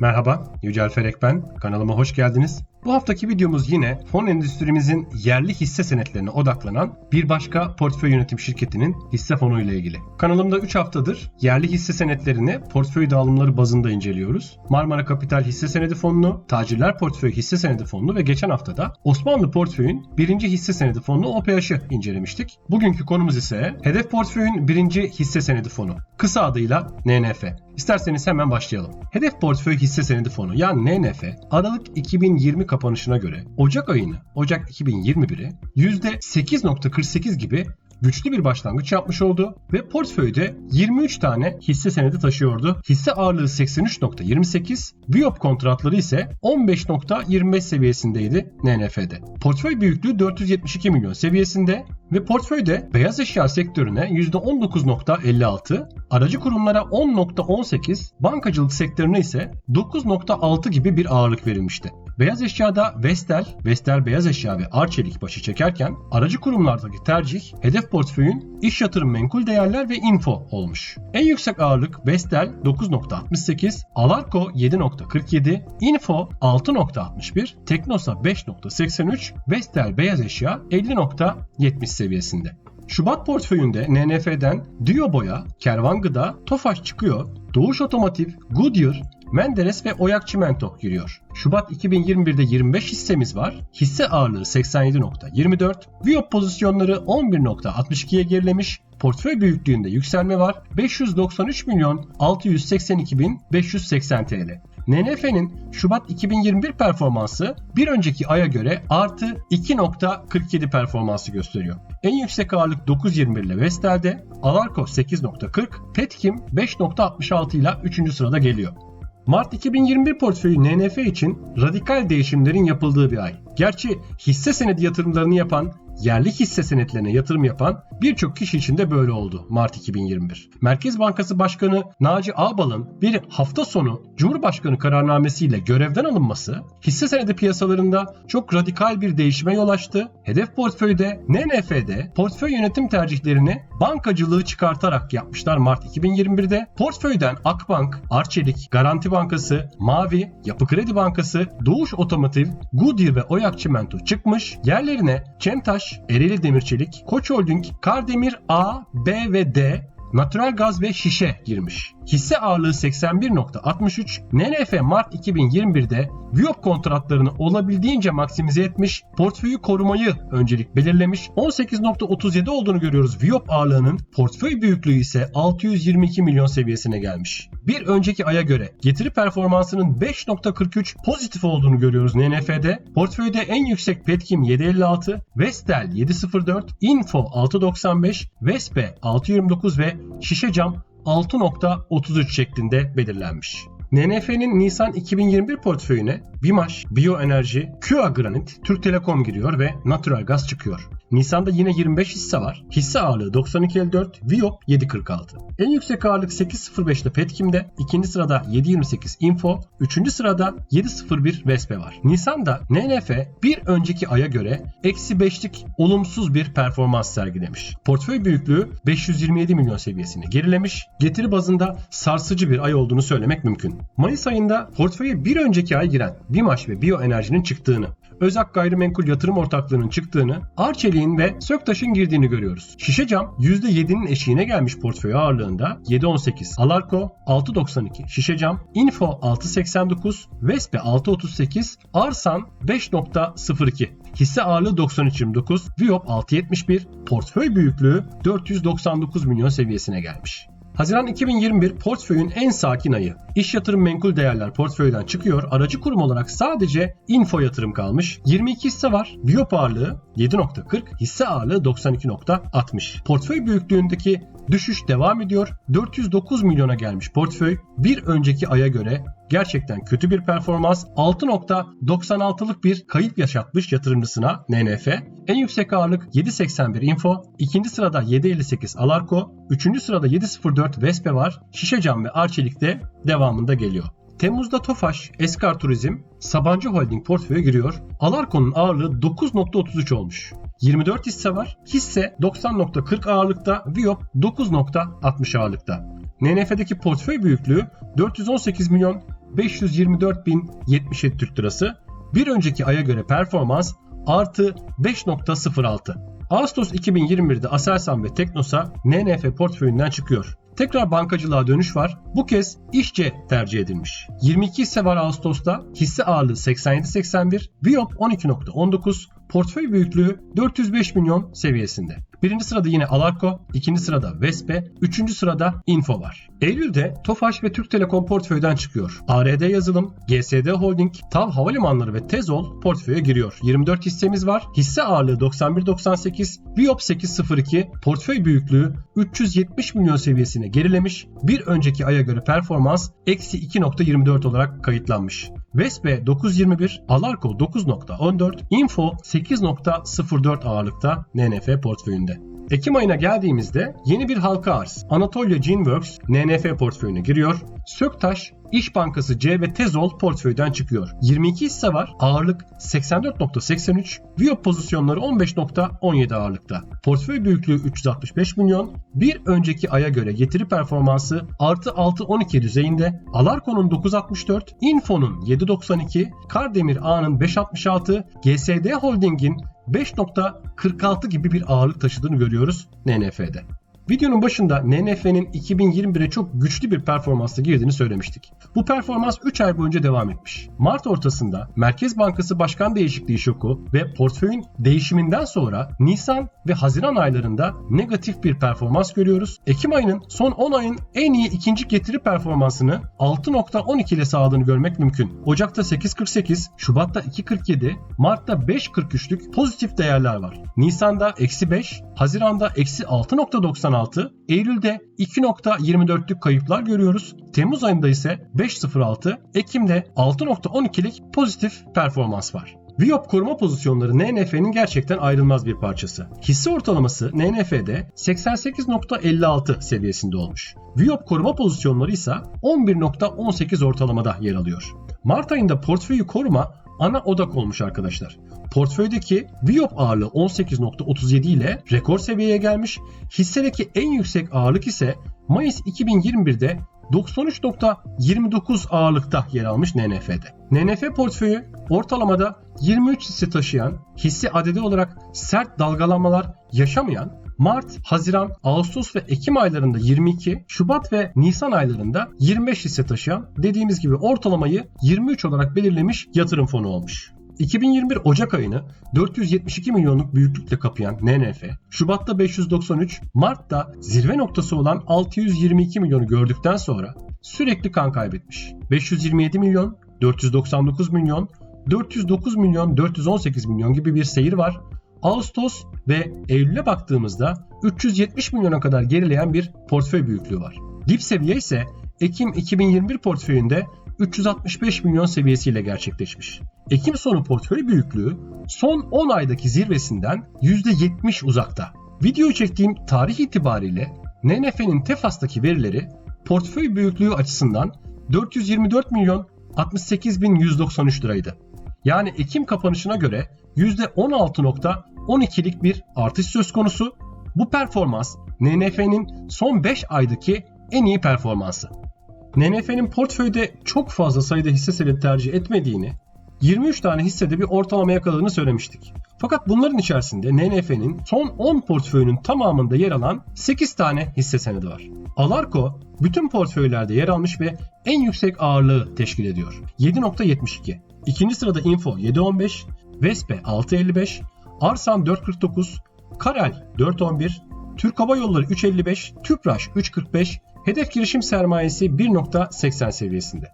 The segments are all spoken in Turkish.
Merhaba, Yücel Ferek ben. Kanalıma hoş geldiniz. Bu haftaki videomuz yine fon endüstrimizin yerli hisse senetlerine odaklanan bir başka portföy yönetim şirketinin hisse fonu ile ilgili. Kanalımda 3 haftadır yerli hisse senetlerini portföy dağılımları bazında inceliyoruz. Marmara Kapital hisse senedi fonunu, Tacirler Portföy hisse senedi fonunu ve geçen haftada Osmanlı Portföy'ün birinci hisse senedi fonunu OPH'ı incelemiştik. Bugünkü konumuz ise Hedef Portföy'ün birinci hisse senedi fonu. Kısa adıyla NNF. İsterseniz hemen başlayalım. Hedef Portföy Hisse Senedi Fonu yani NNF Aralık 2020 kapanışına göre Ocak ayını Ocak 2021'e %8.48 gibi güçlü bir başlangıç yapmış oldu ve portföyde 23 tane hisse senedi taşıyordu. Hisse ağırlığı 83.28, Biop kontratları ise 15.25 seviyesindeydi NNF'de. Portföy büyüklüğü 472 milyon seviyesinde ve portföyde beyaz eşya sektörüne %19.56, aracı kurumlara 10.18, bankacılık sektörüne ise 9.6 gibi bir ağırlık verilmişti. Beyaz eşyada Vestel, Vestel beyaz eşya ve Arçelik başı çekerken aracı kurumlardaki tercih hedef portföyün iş yatırım menkul değerler ve info olmuş. En yüksek ağırlık Vestel 9.68, Alarko 7.47, Info 6.61, Teknosa 5.83, Vestel beyaz eşya 50.70 seviyesinde. Şubat portföyünde NNF'den Dio Boya, Kervan Gıda, Tofaş çıkıyor, Doğuş Otomotiv, Goodyear, Menderes ve Oyak Çimento giriyor. Şubat 2021'de 25 hissemiz var. Hisse ağırlığı 87.24. Viop pozisyonları 11.62'ye gerilemiş. Portföy büyüklüğünde yükselme var. 593 milyon 682 bin 580 TL. NNF'nin Şubat 2021 performansı bir önceki aya göre artı 2.47 performansı gösteriyor. En yüksek ağırlık 9.21 ile Vestel'de, Alarko 8.40, Petkim 5.66 ile 3. sırada geliyor. Mart 2021 portföyü NNF için radikal değişimlerin yapıldığı bir ay. Gerçi hisse senedi yatırımlarını yapan yerli hisse senetlerine yatırım yapan birçok kişi için de böyle oldu Mart 2021. Merkez Bankası Başkanı Naci Ağbal'ın bir hafta sonu Cumhurbaşkanı kararnamesiyle görevden alınması hisse senedi piyasalarında çok radikal bir değişime yol açtı. Hedef portföyde NNF'de portföy yönetim tercihlerini bankacılığı çıkartarak yapmışlar Mart 2021'de. Portföyden Akbank, Arçelik, Garanti Bankası, Mavi, Yapı Kredi Bankası, Doğuş Otomotiv, Goodyear ve Oyak Çimento çıkmış. Yerlerine Çemtaş, Ereğli Demirçelik, Koç Holding, Kardemir A, B ve D, natural gaz ve şişe girmiş. Hisse ağırlığı 81.63, NNF Mart 2021'de Viop kontratlarını olabildiğince maksimize etmiş, portföyü korumayı öncelik belirlemiş. 18.37 olduğunu görüyoruz Viop ağırlığının. Portföy büyüklüğü ise 622 milyon seviyesine gelmiş. Bir önceki aya göre getiri performansının 5.43 pozitif olduğunu görüyoruz NNF'de. Portföyde en yüksek Petkim 7.56, Vestel 7.04, Info 6.95, Vespe 6.29 ve Şişe Cam 6.33 şeklinde belirlenmiş. NNF'nin Nisan 2021 portföyüne Bimaş, Bioenerji, QA Granit, Türk Telekom giriyor ve Natural Gaz çıkıyor. Nisan'da yine 25 hisse var. Hisse ağırlığı 92.54, Viop 7.46. En yüksek ağırlık 8.05'te Petkim'de, ikinci sırada 7.28 Info, üçüncü sırada 7.01 Vespe var. Nisan'da NNF bir önceki aya göre eksi 5'lik olumsuz bir performans sergilemiş. Portföy büyüklüğü 527 milyon seviyesine gerilemiş. Getiri bazında sarsıcı bir ay olduğunu söylemek mümkün. Mayıs ayında portföye bir önceki ay giren Bimaş ve Bioenerji'nin çıktığını, Özak Gayrimenkul Yatırım Ortaklığı'nın çıktığını, Arçelik'in ve Söktaş'ın girdiğini görüyoruz. Şişe cam %7'nin eşiğine gelmiş portföy ağırlığında 7.18, Alarko 6.92, Şişe cam, Info 6.89, Vespe 6.38, Arsan 5.02. Hisse ağırlığı 93.29, Viop 6.71, portföy büyüklüğü 499 milyon seviyesine gelmiş. Haziran 2021 portföyün en sakin ayı. İş yatırım menkul değerler portföyden çıkıyor. Aracı kurum olarak sadece info yatırım kalmış. 22 hisse var. Biop ağırlığı 7.40, hisse ağırlığı 92.60. Portföy büyüklüğündeki düşüş devam ediyor. 409 milyona gelmiş portföy. Bir önceki aya göre gerçekten kötü bir performans. 6.96'lık bir kayıp yaşatmış yatırımcısına NNF. En yüksek ağırlık 7.81 Info, ikinci sırada 7.58 Alarko, üçüncü sırada 7.04 Vespe var. Şişe Cam ve Arçelik de devamında geliyor. Temmuz'da Tofaş, Eskar Turizm, Sabancı Holding portföye giriyor. Alarko'nun ağırlığı 9.33 olmuş. 24 hisse var. Hisse 90.40 ağırlıkta, Viop 9.60 ağırlıkta. NNF'deki portföy büyüklüğü 418 milyon 524.077 Türk Lirası. Bir önceki aya göre performans artı 5.06. Ağustos 2021'de Aselsan ve Teknosa NNF portföyünden çıkıyor. Tekrar bankacılığa dönüş var. Bu kez işçe tercih edilmiş. 22 hisse var Ağustos'ta. Hisse ağırlığı 87.81. Viyop 12.19. Portföy büyüklüğü 405 milyon seviyesinde. Birinci sırada yine Alarko, ikinci sırada Vespe, üçüncü sırada Info var. Eylül'de Tofaş ve Türk Telekom portföyden çıkıyor. ARD Yazılım, GSD Holding, TAV Havalimanları ve Tezol portföye giriyor. 24 hissemiz var. Hisse ağırlığı 91.98, Biop 8.02, portföy büyüklüğü 370 milyon seviyesine gerilemiş. Bir önceki aya göre performans eksi 2.24 olarak kayıtlanmış. Vespe 9.21, Alarko 9.14, Info 8.04 ağırlıkta NNF portföyünde. Ekim ayına geldiğimizde yeni bir halka arz Anatolia Geneworks NNF portföyüne giriyor. Söktaş, İş Bankası C ve Tezol portföyden çıkıyor. 22 hisse var. Ağırlık 84.83. Viyop pozisyonları 15.17 ağırlıkta. Portföy büyüklüğü 365 milyon. Bir önceki aya göre getiri performansı artı 6.12 düzeyinde. Alarko'nun 9.64, Info'nun 7.92, Kardemir A'nın 5.66, GSD Holding'in 5.46 gibi bir ağırlık taşıdığını görüyoruz NNF'de. Videonun başında NNF'nin 2021'e çok güçlü bir performansla girdiğini söylemiştik. Bu performans 3 ay boyunca devam etmiş. Mart ortasında Merkez Bankası Başkan Değişikliği şoku ve portföyün değişiminden sonra Nisan ve Haziran aylarında negatif bir performans görüyoruz. Ekim ayının son 10 ayın en iyi ikinci getiri performansını 6.12 ile sağladığını görmek mümkün. Ocak'ta 8.48, Şubat'ta 2.47, Mart'ta 5.43'lük pozitif değerler var. Nisan'da eksi 5, Haziran'da eksi 6.96, Eylül'de 2.24'lük kayıplar görüyoruz. Temmuz ayında ise 5.06, Ekim'de 6.12'lik pozitif performans var. Viyop koruma pozisyonları NNF'nin gerçekten ayrılmaz bir parçası. Hisse ortalaması NNF'de 88.56 seviyesinde olmuş. Viyop koruma pozisyonları ise 11.18 ortalamada yer alıyor. Mart ayında portföyü koruma ana odak olmuş arkadaşlar. Portföydeki Viyop ağırlığı 18.37 ile rekor seviyeye gelmiş. Hissedeki en yüksek ağırlık ise Mayıs 2021'de 93.29 ağırlıkta yer almış NNF'de. NNF portföyü ortalamada 23 hisse taşıyan, hisse adedi olarak sert dalgalanmalar yaşamayan, Mart, Haziran, Ağustos ve Ekim aylarında 22, Şubat ve Nisan aylarında 25 hisse taşıyan dediğimiz gibi ortalamayı 23 olarak belirlemiş yatırım fonu olmuş. 2021 Ocak ayını 472 milyonluk büyüklükle kapayan NNF, Şubat'ta 593, Mart'ta zirve noktası olan 622 milyonu gördükten sonra sürekli kan kaybetmiş. 527 milyon, 499 milyon, 409 milyon, 418 milyon gibi bir seyir var. Ağustos ve Eylül'e baktığımızda 370 milyona kadar gerileyen bir portföy büyüklüğü var. Dip seviye ise Ekim 2021 portföyünde 365 milyon seviyesiyle gerçekleşmiş. Ekim sonu portföy büyüklüğü son 10 aydaki zirvesinden %70 uzakta. Videoyu çektiğim tarih itibariyle NNF'nin Tefas'taki verileri portföy büyüklüğü açısından 424 milyon 68 bin 193 liraydı. Yani Ekim kapanışına göre %16.12'lik bir artış söz konusu. Bu performans NNF'nin son 5 aydaki en iyi performansı. NNF'nin portföyde çok fazla sayıda hisse senedi tercih etmediğini, 23 tane hissede bir ortalama yakaladığını söylemiştik. Fakat bunların içerisinde NNF'nin son 10 portföyünün tamamında yer alan 8 tane hisse senedi var. Alarko bütün portföylerde yer almış ve en yüksek ağırlığı teşkil ediyor. 7.72. İkinci sırada Info 7.15, Vespe 6.55, Arsan 4.49, Karel 4.11, Türk Hava Yolları 3.55, Tüpraş 3.45, hedef girişim sermayesi 1.80 seviyesinde.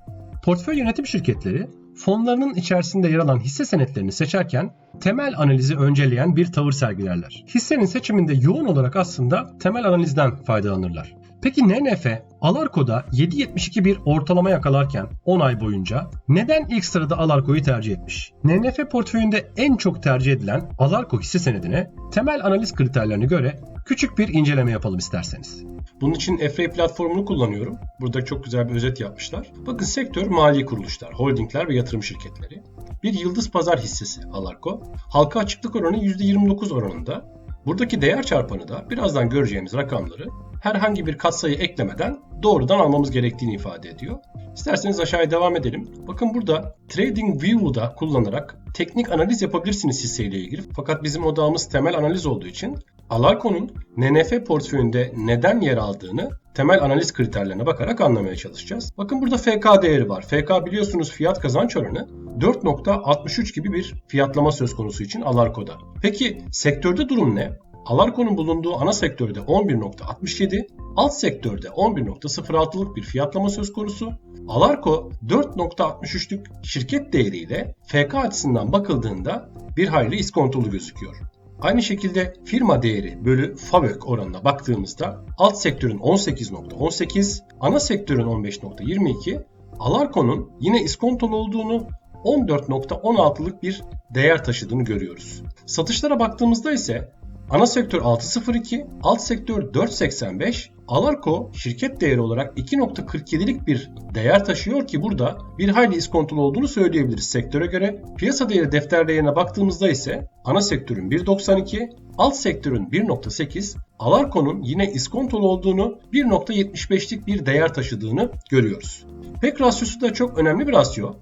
Portföy yönetim şirketleri fonlarının içerisinde yer alan hisse senetlerini seçerken temel analizi önceleyen bir tavır sergilerler. Hissenin seçiminde yoğun olarak aslında temel analizden faydalanırlar. Peki NNF Alarko'da 7.72 bir ortalama yakalarken 10 ay boyunca neden ilk sırada Alarko'yu tercih etmiş? NNF portföyünde en çok tercih edilen Alarko hisse senedine temel analiz kriterlerine göre küçük bir inceleme yapalım isterseniz. Bunun için EFRE platformunu kullanıyorum. Burada çok güzel bir özet yapmışlar. Bakın sektör mali kuruluşlar, holdingler ve yatırım şirketleri. Bir yıldız pazar hissesi Alarko. Halka açıklık oranı %29 oranında. Buradaki değer çarpanı da birazdan göreceğimiz rakamları herhangi bir katsayı eklemeden doğrudan almamız gerektiğini ifade ediyor. İsterseniz aşağıya devam edelim. Bakın burada Trading View'da kullanarak teknik analiz yapabilirsiniz hisseyle ilgili. Fakat bizim odağımız temel analiz olduğu için Alarko'nun NNF portföyünde neden yer aldığını temel analiz kriterlerine bakarak anlamaya çalışacağız. Bakın burada FK değeri var. FK biliyorsunuz fiyat kazanç oranı 4.63 gibi bir fiyatlama söz konusu için Alarko'da. Peki sektörde durum ne? Alarko'nun bulunduğu ana sektörde 11.67, alt sektörde 11.06'lık bir fiyatlama söz konusu. Alarko 4.63'lük şirket değeriyle FK açısından bakıldığında bir hayli iskontolu gözüküyor. Aynı şekilde firma değeri bölü FAVÖK oranına baktığımızda alt sektörün 18.18, ana sektörün 15.22, Alarko'nun yine iskontolu olduğunu 14.16'lık bir değer taşıdığını görüyoruz. Satışlara baktığımızda ise ana sektör 6.02, alt sektör 4.85, Alarko şirket değeri olarak 2.47'lik bir değer taşıyor ki burada bir hayli iskontolu olduğunu söyleyebiliriz sektöre göre. Piyasa değeri defter baktığımızda ise ana sektörün 1.92, alt sektörün 1.8, Alarko'nun yine iskontolu olduğunu 1.75'lik bir değer taşıdığını görüyoruz. PEK rasyosu da çok önemli bir rasyo.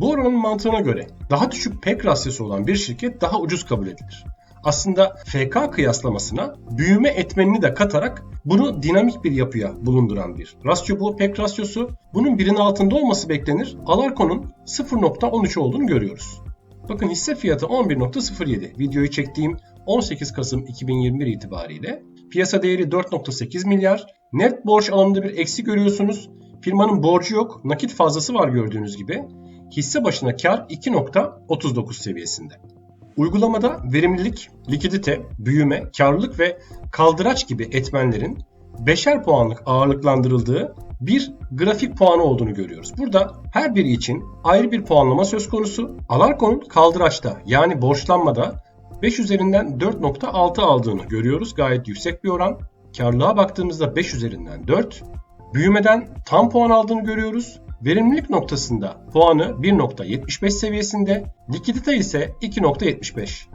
Bu oranın mantığına göre daha düşük PEK rasyosu olan bir şirket daha ucuz kabul edilir. Aslında FK kıyaslamasına büyüme etmenini de katarak bunu dinamik bir yapıya bulunduran bir rasyo bu PEK rasyosu. Bunun birinin altında olması beklenir. Alarko'nun 0.13 olduğunu görüyoruz. Bakın hisse fiyatı 11.07. Videoyu çektiğim 18 Kasım 2021 itibariyle piyasa değeri 4.8 milyar. Net borç alanında bir eksi görüyorsunuz. Firmanın borcu yok, nakit fazlası var gördüğünüz gibi. Hisse başına kar 2.39 seviyesinde. Uygulamada verimlilik, likidite, büyüme, karlılık ve kaldıraç gibi etmenlerin beşer puanlık ağırlıklandırıldığı bir grafik puanı olduğunu görüyoruz. Burada her biri için ayrı bir puanlama söz konusu. Alarko'nun kaldıraçta yani borçlanmada 5 üzerinden 4.6 aldığını görüyoruz. Gayet yüksek bir oran. Karlılığa baktığımızda 5 üzerinden 4. Büyümeden tam puan aldığını görüyoruz. Verimlilik noktasında puanı 1.75 seviyesinde, likidite ise 2.75.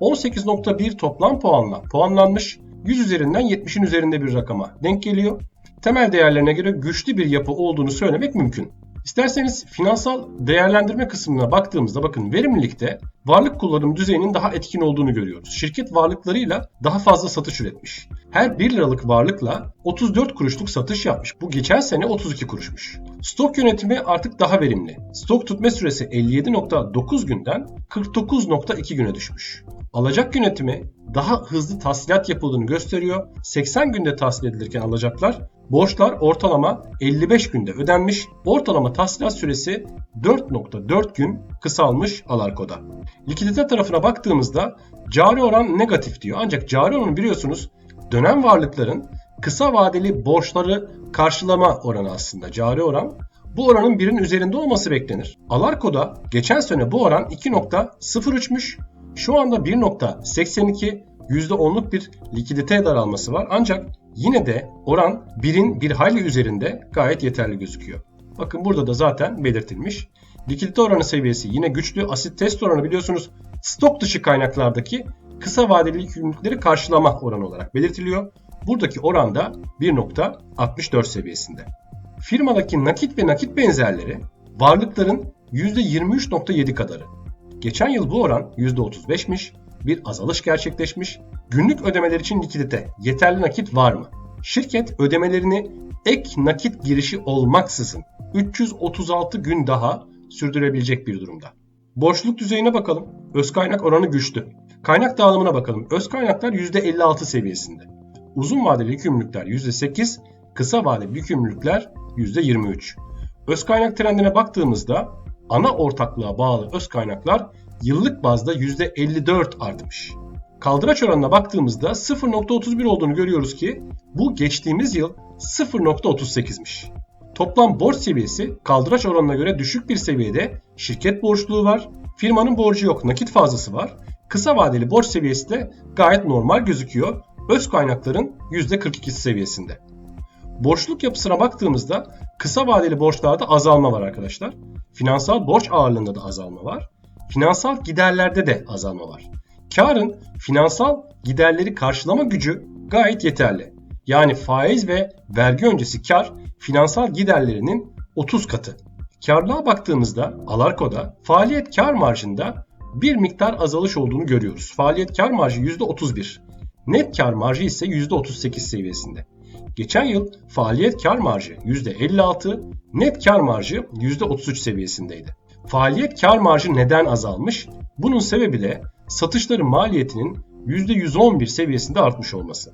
18.1 toplam puanla puanlanmış, 100 üzerinden 70'in üzerinde bir rakama denk geliyor. Temel değerlerine göre güçlü bir yapı olduğunu söylemek mümkün. İsterseniz finansal değerlendirme kısmına baktığımızda bakın verimlilikte varlık kullanım düzeyinin daha etkin olduğunu görüyoruz. Şirket varlıklarıyla daha fazla satış üretmiş. Her 1 liralık varlıkla 34 kuruşluk satış yapmış. Bu geçen sene 32 kuruşmuş. Stok yönetimi artık daha verimli. Stok tutma süresi 57.9 günden 49.2 güne düşmüş. Alacak yönetimi daha hızlı tahsilat yapıldığını gösteriyor. 80 günde tahsil edilirken alacaklar Borçlar ortalama 55 günde ödenmiş. Ortalama tahsilat süresi 4.4 gün kısalmış Alarko'da. Likidite tarafına baktığımızda cari oran negatif diyor. Ancak cari oranı biliyorsunuz dönem varlıkların kısa vadeli borçları karşılama oranı aslında cari oran. Bu oranın birinin üzerinde olması beklenir. Alarko'da geçen sene bu oran 2.03'müş. Şu anda 1.82 %10'luk bir likidite daralması var. Ancak yine de oran 1'in bir hayli üzerinde gayet yeterli gözüküyor. Bakın burada da zaten belirtilmiş. Likidite oranı seviyesi yine güçlü. Asit test oranı biliyorsunuz stok dışı kaynaklardaki kısa vadeli yükümlülükleri karşılama oranı olarak belirtiliyor. Buradaki oran da 1.64 seviyesinde. Firmadaki nakit ve nakit benzerleri varlıkların %23.7 kadarı. Geçen yıl bu oran %35'miş bir azalış gerçekleşmiş. Günlük ödemeler için likidite, yeterli nakit var mı? Şirket ödemelerini ek nakit girişi olmaksızın 336 gün daha sürdürebilecek bir durumda. Borçluluk düzeyine bakalım. Öz kaynak oranı güçlü. Kaynak dağılımına bakalım. Öz kaynaklar %56 seviyesinde. Uzun vadeli yükümlülükler %8, kısa vadeli yükümlülükler %23. Öz kaynak trendine baktığımızda ana ortaklığa bağlı öz kaynaklar yıllık bazda %54 artmış. Kaldıraç oranına baktığımızda 0.31 olduğunu görüyoruz ki bu geçtiğimiz yıl 0.38'miş. Toplam borç seviyesi kaldıraç oranına göre düşük bir seviyede şirket borçluğu var, firmanın borcu yok, nakit fazlası var. Kısa vadeli borç seviyesi de gayet normal gözüküyor. Öz kaynakların %42'si seviyesinde. Borçluk yapısına baktığımızda kısa vadeli borçlarda azalma var arkadaşlar. Finansal borç ağırlığında da azalma var finansal giderlerde de azalma var. Karın finansal giderleri karşılama gücü gayet yeterli. Yani faiz ve vergi öncesi kar finansal giderlerinin 30 katı. Karlığa baktığımızda Alarko'da faaliyet kar marjında bir miktar azalış olduğunu görüyoruz. Faaliyet kar marjı %31. Net kar marjı ise %38 seviyesinde. Geçen yıl faaliyet kar marjı %56, net kar marjı %33 seviyesindeydi. Faaliyet kar marjı neden azalmış? Bunun sebebi de satışların maliyetinin %111 seviyesinde artmış olması.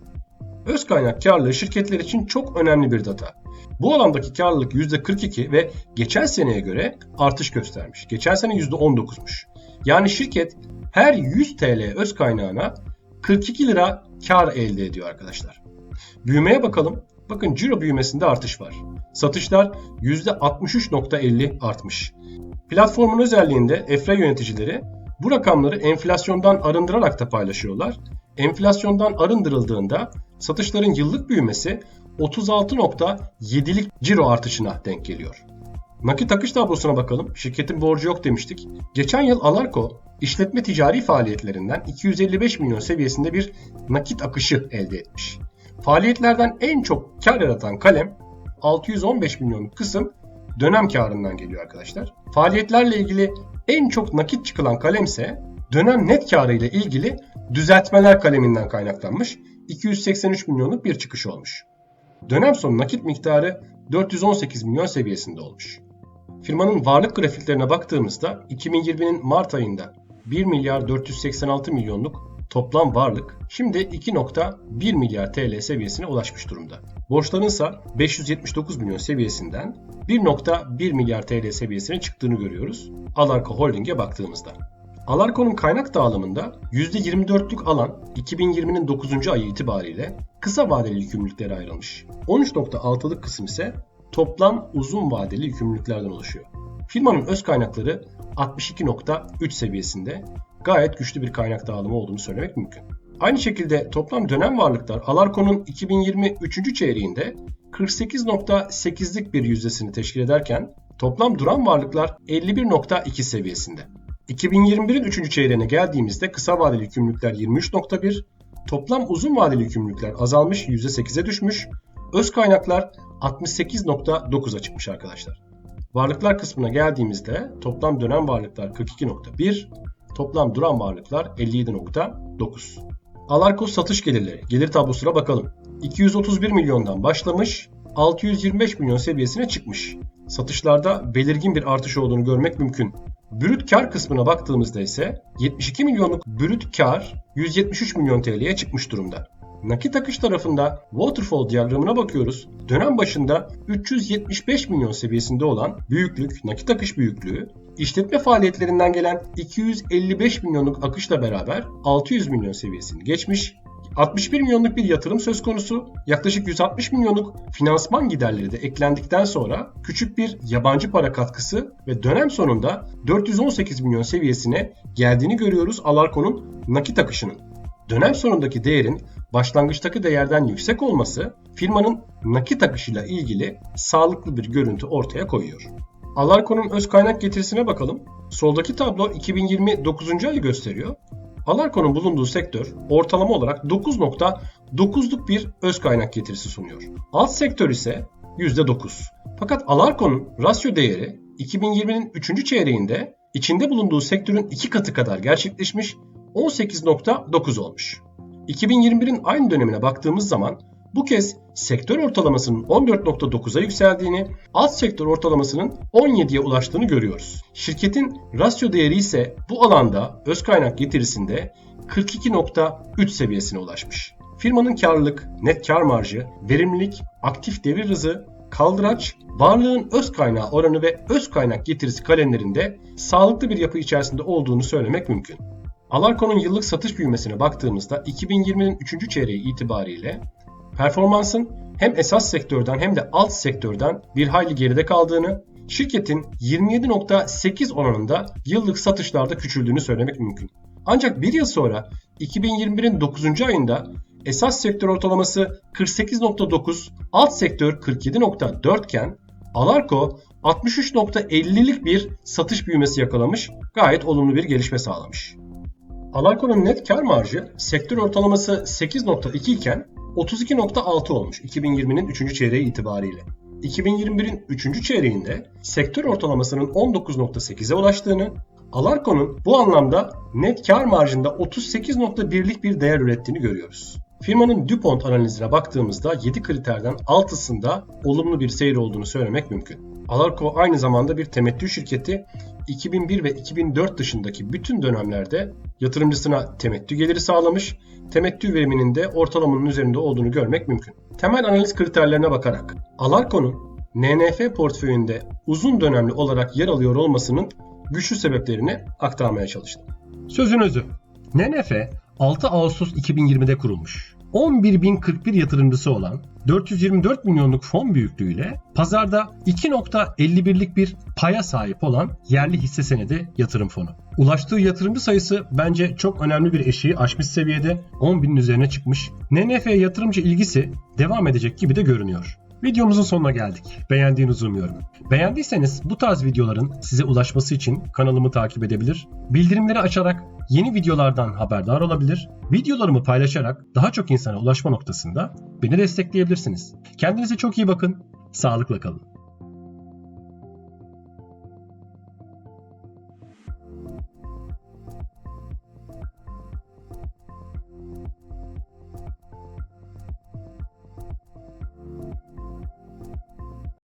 Öz kaynak karlılığı şirketler için çok önemli bir data. Bu alandaki karlılık %42 ve geçen seneye göre artış göstermiş. Geçen sene %19'muş. Yani şirket her 100 TL öz kaynağına 42 lira kar elde ediyor arkadaşlar. Büyümeye bakalım. Bakın ciro büyümesinde artış var. Satışlar %63.50 artmış. Platformun özelliğinde EFRA yöneticileri bu rakamları enflasyondan arındırarak da paylaşıyorlar. Enflasyondan arındırıldığında satışların yıllık büyümesi 36.7'lik ciro artışına denk geliyor. Nakit akış tablosuna bakalım. Şirketin borcu yok demiştik. Geçen yıl Alarko işletme ticari faaliyetlerinden 255 milyon seviyesinde bir nakit akışı elde etmiş. Faaliyetlerden en çok kar yaratan kalem 615 milyonluk kısım dönem karından geliyor arkadaşlar. Faaliyetlerle ilgili en çok nakit çıkılan kalem ise dönem net karı ile ilgili düzeltmeler kaleminden kaynaklanmış 283 milyonluk bir çıkış olmuş. Dönem sonu nakit miktarı 418 milyon seviyesinde olmuş. Firmanın varlık grafiklerine baktığımızda 2020'nin Mart ayında 1 milyar 486 milyonluk toplam varlık şimdi 2.1 milyar TL seviyesine ulaşmış durumda. Borçların ise 579 milyon seviyesinden 1.1 milyar TL seviyesine çıktığını görüyoruz Alarko Holding'e baktığımızda. Alarko'nun kaynak dağılımında %24'lük alan 2020'nin 9. ayı itibariyle kısa vadeli yükümlülüklere ayrılmış. 13.6'lık kısım ise toplam uzun vadeli yükümlülüklerden oluşuyor. Firmanın öz kaynakları 62.3 seviyesinde gayet güçlü bir kaynak dağılımı olduğunu söylemek mümkün. Aynı şekilde toplam dönem varlıklar Alarko'nun 2020 3. çeyreğinde 48.8'lik bir yüzdesini teşkil ederken toplam duran varlıklar 51.2 seviyesinde. 2021'in 3. çeyreğine geldiğimizde kısa vadeli yükümlülükler 23.1, toplam uzun vadeli yükümlülükler azalmış %8'e düşmüş, öz kaynaklar 68.9'a çıkmış arkadaşlar. Varlıklar kısmına geldiğimizde toplam dönem varlıklar 42.1, toplam duran varlıklar 57.9. Alarkos satış gelirleri, gelir tablosuna bakalım. 231 milyondan başlamış, 625 milyon seviyesine çıkmış. Satışlarda belirgin bir artış olduğunu görmek mümkün. Brüt kar kısmına baktığımızda ise 72 milyonluk brüt kar 173 milyon TL'ye çıkmış durumda. Nakit akış tarafında waterfall diyagramına bakıyoruz. Dönem başında 375 milyon seviyesinde olan büyüklük, nakit akış büyüklüğü, işletme faaliyetlerinden gelen 255 milyonluk akışla beraber 600 milyon seviyesini geçmiş 61 milyonluk bir yatırım söz konusu. Yaklaşık 160 milyonluk finansman giderleri de eklendikten sonra küçük bir yabancı para katkısı ve dönem sonunda 418 milyon seviyesine geldiğini görüyoruz Alarko'nun nakit akışının. Dönem sonundaki değerin başlangıçtaki değerden yüksek olması firmanın nakit akışıyla ilgili sağlıklı bir görüntü ortaya koyuyor. Alarko'nun öz kaynak getirisine bakalım. Soldaki tablo 2020 9. ayı gösteriyor. Alarko'nun bulunduğu sektör ortalama olarak 9.9'luk bir öz kaynak getirisi sunuyor. Alt sektör ise %9. Fakat Alarko'nun rasyo değeri 2020'nin 3. çeyreğinde içinde bulunduğu sektörün 2 katı kadar gerçekleşmiş 18.9 olmuş. 2021'in aynı dönemine baktığımız zaman bu kez sektör ortalamasının 14.9'a yükseldiğini, alt sektör ortalamasının 17'ye ulaştığını görüyoruz. Şirketin rasyo değeri ise bu alanda öz kaynak getirisinde 42.3 seviyesine ulaşmış. Firmanın karlılık, net kar marjı, verimlilik, aktif devir hızı, kaldıraç, varlığın öz kaynağı oranı ve öz kaynak getirisi kalemlerinde sağlıklı bir yapı içerisinde olduğunu söylemek mümkün. Alarko'nun yıllık satış büyümesine baktığımızda 2020'nin 3. çeyreği itibariyle performansın hem esas sektörden hem de alt sektörden bir hayli geride kaldığını, şirketin 27.8 oranında yıllık satışlarda küçüldüğünü söylemek mümkün. Ancak bir yıl sonra 2021'in 9. ayında esas sektör ortalaması 48.9, alt sektör 47.4 iken Alarko 63.50'lik bir satış büyümesi yakalamış, gayet olumlu bir gelişme sağlamış. Alarko'nun net kar marjı sektör ortalaması 8.2 iken 32.6 olmuş 2020'nin 3. çeyreği itibariyle. 2021'in 3. çeyreğinde sektör ortalamasının 19.8'e ulaştığını, Alarko'nun bu anlamda net kar marjında 38.1'lik bir değer ürettiğini görüyoruz. Firmanın DuPont analizine baktığımızda 7 kriterden 6'sında olumlu bir seyir olduğunu söylemek mümkün. Alarko aynı zamanda bir temettü şirketi 2001 ve 2004 dışındaki bütün dönemlerde yatırımcısına temettü geliri sağlamış, temettü veriminin de ortalamanın üzerinde olduğunu görmek mümkün. Temel analiz kriterlerine bakarak Alarko'nun NNF portföyünde uzun dönemli olarak yer alıyor olmasının güçlü sebeplerini aktarmaya çalıştım. Sözün özü. NNF 6 Ağustos 2020'de kurulmuş. 11.041 yatırımcısı olan 424 milyonluk fon büyüklüğüyle pazarda 2.51'lik bir paya sahip olan yerli hisse senedi yatırım fonu. Ulaştığı yatırımcı sayısı bence çok önemli bir eşiği aşmış seviyede 10.000'in üzerine çıkmış. NNF yatırımcı ilgisi devam edecek gibi de görünüyor. Videomuzun sonuna geldik. Beğendiğinizi umuyorum. Beğendiyseniz bu tarz videoların size ulaşması için kanalımı takip edebilir, bildirimleri açarak yeni videolardan haberdar olabilir, videolarımı paylaşarak daha çok insana ulaşma noktasında beni destekleyebilirsiniz. Kendinize çok iyi bakın, sağlıkla kalın.